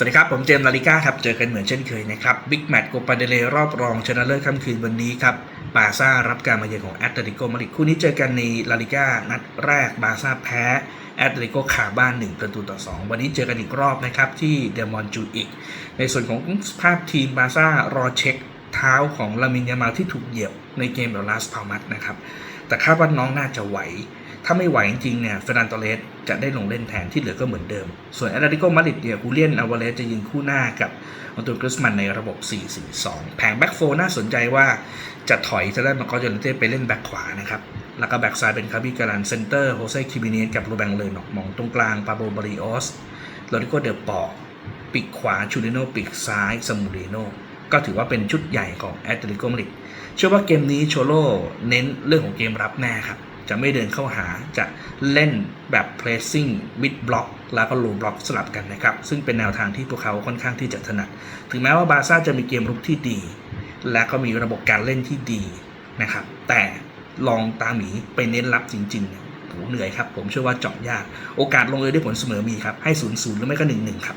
สวัสดีครับ ผมเจมส์ลาลิก้าครับ เจอกันเหมือนเช่นเคยนะครับบิ๊กแมตช์โกปาเดเลรอบรองชนะเลิศค่ำคืนวันนี้ครับบาซ่ารับการมาเยือนของแอตเลติโกมาดริดคู่นี้เจอกันในลาลิก้านัดแรกบาซ่าแพ้แอตเลติโกขาบ้าน 1 ประตูต่อ 2 วันนี้เจอกันอีกรอบนะครับที่เดมอนจูอิก ในส่วนของภาพทีมบาซ่ารอเช็คเท้าของลามินยามาที่ถูกเหยียบในเกมเดอลาสพามัสนะครับแต่คาดว่าน้องน่าจะไหว ถ้าไม่ไหวจริงเนี่ยเฟรนันโตเลสจะได้ลงเล่นแทนที่เหลือก็เหมือนเดิม ส่วนแอตเลติโกมาดริดเนี่ยฮูเลียนอาวาเลสจะยิงคู่หน้ากับอันตุนกริสมันในระบบ 4-4-2 แผงแบ็กโฟน่าสนใจว่าจะถอยจะได้มาคอจอร์เต้ไปเล่นแบ็กขวานะครับ แล้วก็แบ็กซ้ายเป็นคาบิการันเซนเตอร์โฮเซคิมิเนสกับโรแบงเลยนอกมองตรงกลางปาโบบริโอสโรดิโกเดลปอปีกขวาชูริโนปีกซ้ายสมูริโนก็ถือว่าเป็นชุดใหญ่ของแอตเลติโกมาดริดเชื่อว่าเกมนี้โชโลเน้นเรื่องของเกมรับแน่ครับ จะไม่เดินเข้าหาจะเล่นแบบ pressing mid block แล้วก็ low block สลับกันนะครับ ซึ่งเป็นแนวทางที่พวกเขาค่อนข้างที่จะถนัด ถึงแม้ว่าบาร์ซ่าจะมีเกมรุกที่ดี และก็มีระบบการเล่นที่ดีนะครับ แต่ลองตามหมีไปเน้นรับจริงๆเนี่ยโหเหนื่อยครับ ผมเชื่อว่าเจาะยาก โอกาสลงเอยด้วยผลเสมอมีครับ ให้0-0หรือไม่ก็1-1ครับ